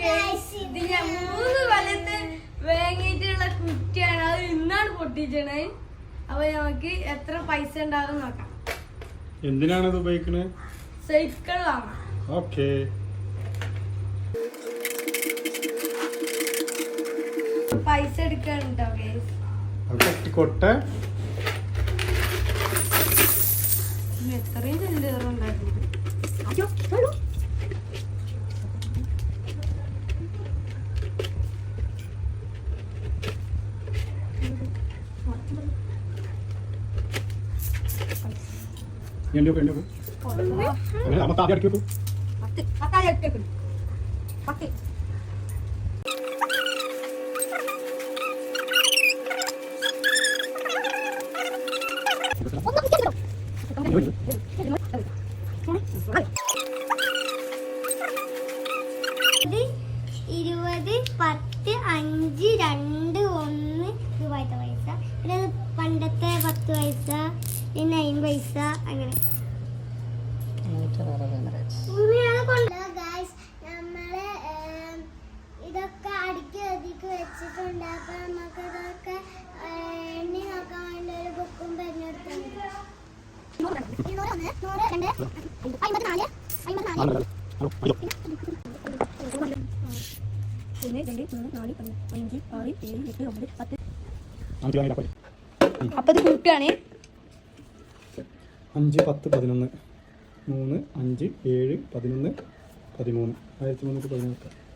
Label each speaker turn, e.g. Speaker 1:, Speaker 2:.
Speaker 1: guys, ഇത് ഞാൻ മൂന്ന് കൊല്ലത്ത് വാങ്ങിയിട്ടുള്ള കുറ്റിയാണ്. അത് ഇന്നാണ് പൊട്ടിച്ചണേ അപ്പൊ നമുക്ക് എത്ര പൈസ ഉണ്ടാകും നോക്കാം.
Speaker 2: എന്തിനാണ് ഇത് ഉപയോഗിക്കുന്നത്
Speaker 1: സൈക്കിൾ വാങ്ങാം.
Speaker 2: ഓക്കേ.
Speaker 1: പൈസ എടുക്കാനുണ്ടോ
Speaker 2: കെട്ടിക്കൊട്ടെ
Speaker 1: എത്രയും ചില്ലറുണ്ടായിരുന്നു
Speaker 2: എണ്ണ എണ്ണ അങ്ങനെ അമ്മ അടക്കി വെക്കും.
Speaker 1: പത്ത് പത്ത്
Speaker 3: ഇരുപത് പത്ത് അഞ്ച് രണ്ട് ഒന്ന് രൂപ പൈസ പിന്നെ പണ്ടത്തെ പത്ത് പൈസ. പിന്നെ അയിമ്പത് പൈസ അങ്ങനെ. നമ്മൾ ഏം, ഇതൊക്കെ അടുക്കി ഒതുക്കി വെച്ചിട്ടുണ്ട്. അപ്പൊ നമുക്ക് ഇതൊക്കെ എണ്ണി നോക്കാൻ വേണ്ടി ഒരു ബുക്കും
Speaker 2: പറഞ്ഞെടുത്തു.
Speaker 1: അപ്പൊ ഇത് കൂട്ടുകയാണേ
Speaker 2: അഞ്ച് പത്ത് പതിനൊന്ന്. മൂന്ന് അഞ്ച് ഏഴ് പതിനൊന്ന് പതിമൂന്ന്. ആയിരത്തി മുന്നൂറ്റി പതിനൊന്ന്